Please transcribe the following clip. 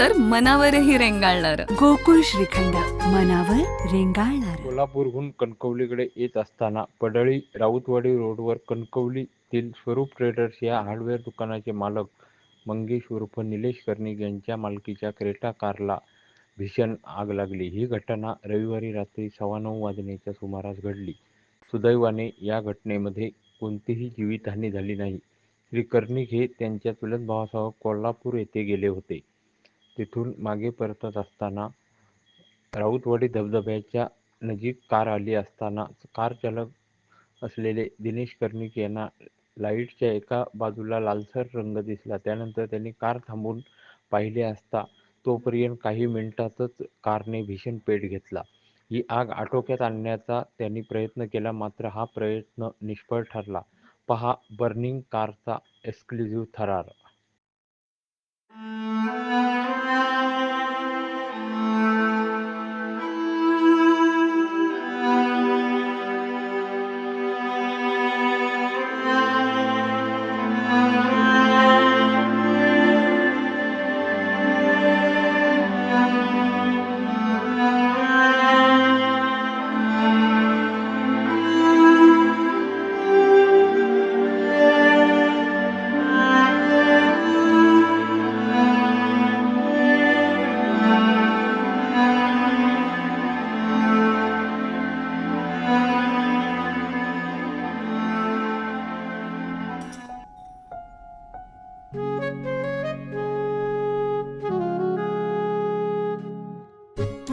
तर मनावरही रेंगाळणार. गोकुळ श्रीखंड मनावर रेंगाळणार. कोल्हापूरहून कणकवलीकडे येत असताना पडळी राऊतवाडी रोडवर कणकवलीतील स्वरूप ट्रेडर्स या हार्डवेअर दुकानाचे मालक मंगेश उर्फ निलेश कर्णिक यांच्या मालकीच्या क्रेटा कारला भीषण आग लागली. ही घटना रविवारी रात्री सव्वा नऊ वाजण्याच्या सुमारास घडली. सुदैवाने या घटनेमध्ये कोणतीही जीवितहानी झाली नाही. श्री कर्णिक हे त्यांच्या चुलत भावासह कोल्हापूर येथे गेले होते. तिथून मागे परतत असताना राऊतवाडी धबधब्याच्या नजीक कार आली असताना कार चालक असलेले दिनेश कर्णिक यांना लाईटच्या एका बाजूला लालसर रंग दिसला. त्यानंतर त्यांनी कार थांबून पाहिले असता तोपर्यंत काही मिनिटातच कारने भीषण पेट घेतला. ही आग आटोक्यात आणण्याचा त्यांनी प्रयत्न केला मात्र हा प्रयत्न निष्फळ ठरला. पहा बर्निंग कारचा एक्सक्लुझिव्ह थरार